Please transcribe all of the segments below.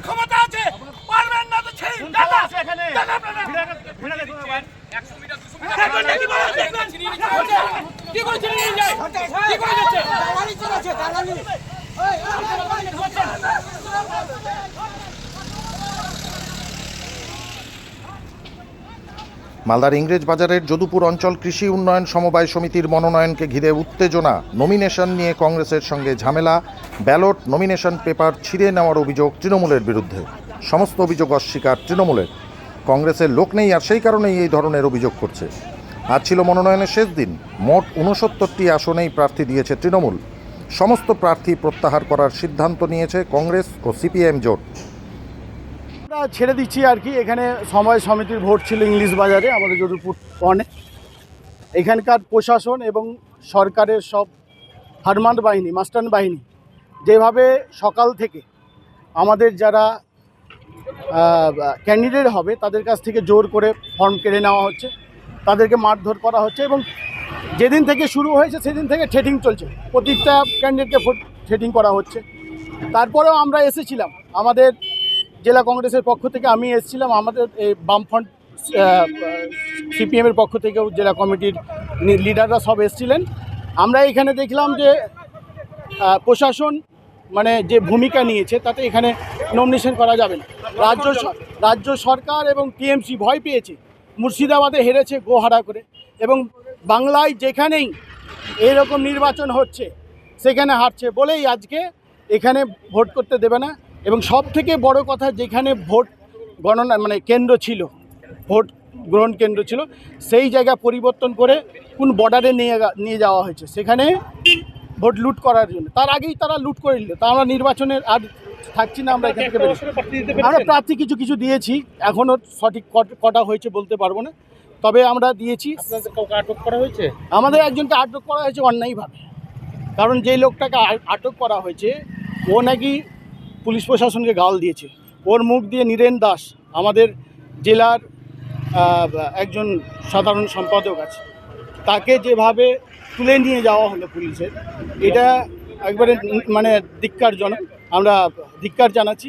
ক্ষমতা আছে পারবেন না তো ছেড়ে। দাদা, দাদা, আপনারা। দেখুন না কি বলে, দেখুন। কি করে ছেড়ে নিয়ে যায়? কি করে যাচ্ছে? মালদার ইংরেজ বাজারের যদুপুর অঞ্চল কৃষি উন্নয়ন সমবায় সমিতির মনোনয়নকে ঘিরে উত্তেজনা নমিনেশন নিয়ে কংগ্রেসের সঙ্গে ঝামেলা ব্যালট নমিনেশন পেপার ছিঁড়ে নেওয়ার অভিযোগ তৃণমূলের বিরুদ্ধে। সমস্ত অভিযোগ অস্বীকার তৃণমূলের। কংগ্রেসের লোক নেই আর সেই কারণেই এই ধরনের অভিযোগ করছে। আজ ছিল মনোনয়নের শেষ দিন। মোট উনসত্তরটি আসনেই প্রার্থী দিয়েছে তৃণমূল। সমস্ত প্রার্থী প্রত্যাহার করার সিদ্ধান্ত নিয়েছে কংগ্রেস ও সিপিএম জোট। আমরা ছেড়ে দিচ্ছি আর কি। এখানে সময় সমিতির ভোট ছিল ইংলিশ বাজারে, আমাদের যদুপুর পণে এখানকার প্রশাসন এবং সরকারের সব হারমান্ড বাহিনী মাস্টার্ন বাহিনী, যেভাবে সকাল থেকে আমাদের যারা ক্যান্ডিডেট হবে, তাদের কাছ থেকে জোর করে ফর্ম কেড়ে নেওয়া হচ্ছে। তাদেরকে মারধর করা হচ্ছে এবং যেদিন থেকে শুরু হয়েছে, সেদিন থেকে ঠেটিং চলছে। প্রতিটা ক্যান্ডিডেটকে ঠেটিং করা হচ্ছে। তারপরেও আমরা এসেছিলাম। আমাদের জেলা কংগ্রেসের পক্ষ থেকে আমি এসেছিলাম, আমাদের এই বামফ্রন্ট সিপিএমের পক্ষ থেকেও জেলা কমিটির লিডাররা সব এসেছিলেন। আমরা এখানে দেখলাম যে প্রশাসন মানে যে ভূমিকা নিয়েছে, তাতে এখানে নমিনেশন করা যাবে না। রাজ্য রাজ্য সরকার এবং টিএমসি ভয় পেয়েছে। মুর্শিদাবাদে হেরেছে গোহারা করে এবং বাংলায় যেখানেই এরকম নির্বাচন হচ্ছে, সেখানে হারছে বলেই আজকে এখানে ভোট করতে দেবে না। এবং সব থেকে বড় কথা যেখানে ভোট গণনা মানে কেন্দ্র ছিল ভোট গ্রহণ কেন্দ্র ছিল সেই জায়গা পরিবর্তন করে কোন বর্ডারে নিয়ে নিয়ে যাওয়া হয়েছে। সেখানে ভোট লুট করার জন্য। তার আগেই তারা লুট করে নিল। তা আমরা নির্বাচনের আর থাকছি না আমরা এখান থেকে বেরোচ্ছি। আমরা প্রার্থী কিছু কিছু দিয়েছি। এখনও সঠিক কট- কটা হয়েছে বলতে পারব না। তবে আমরা দিয়েছি আটক করা হয়েছে? আমাদের একজনকে আটক করা হয়েছে অন্যায়ভাবে। কারণ যেই লোকটাকে আটক করা হয়েছে ও নাকি পুলিশ প্রশাসনকে গাল দিয়েছে। ওর মুখ দিয়ে নীরেন দাস আমাদের জেলার একজন সাধারণ সম্পাদক আছে। তাকে যেভাবে তুলে নিয়ে যাওয়া হলো পুলিশের, এটা একবারে মানে ধিক্কারজনক। আমরা ধিক্কার জানাচ্ছি।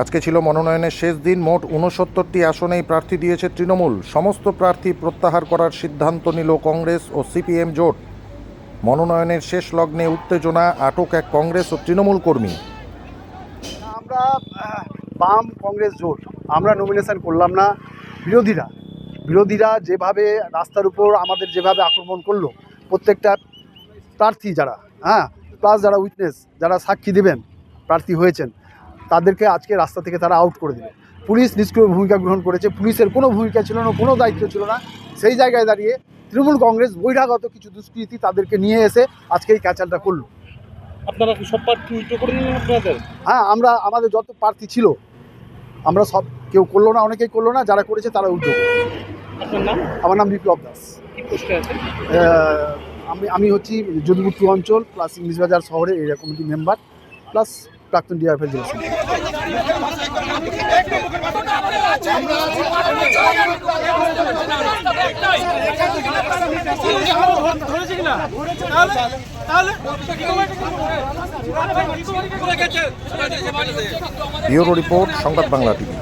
আজকে ছিল মনোনয়নের শেষ দিন মোট উনসত্তরটি আসনেই প্রার্থী দিয়েছে তৃণমূল। সমস্ত প্রার্থী প্রত্যাহার করার সিদ্ধান্ত নিল কংগ্রেস ও সিপিএম জোট। মনোনয়নের শেষ লগ্নে উত্তেজনা আটক এক কংগ্রেস ও তৃণমূল কর্মী। আমরা বাম কংগ্রেস জোট। আমরা নমিনেশন করলাম না। বিরোধীরা বিরোধীরা যেভাবে রাস্তার উপর আমাদের যেভাবে আক্রমণ করল প্রত্যেকটা প্রার্থী যারা হ্যাঁ প্লাস যারা উইটনেস যারা সাক্ষী দেবেন প্রার্থী হয়েছেন তাদেরকে আজকে রাস্তা থেকে তারা আউট করে দেবে পুলিশ নিষ্ক্রিয় ভূমিকা গ্রহণ করেছে পুলিশের কোনো ভূমিকা ছিল না কোনো দায়িত্ব ছিল না। সেই জায়গায় দাঁড়িয়ে তৃণমূল কংগ্রেস বহিরাগত কিছু দুষ্কৃতী তাদেরকে নিয়ে এসে আজকে এই ক্যাচালটা করল। আপনারা সব প্রার্থী হ্যাঁ আমরা আমাদের যত প্রার্থী ছিল আমরা সব কেউ করল না অনেকেই করল না যারা করেছে তারা উদ্যোগ। আমার নাম বিপ্লব দাস। কি পোস্টে আছে আহ, আমি আমি হচ্ছি যদুপুর টু অঞ্চল প্লাস ইংলিশ বাজার শহরে এরিয়া কমিটি মেম্বার প্লাস প্রাক্তন ডিআরএফের জেলা সভাপতি। ব্যুরো রিপোর্ট সংবাদ বাংলা টিভি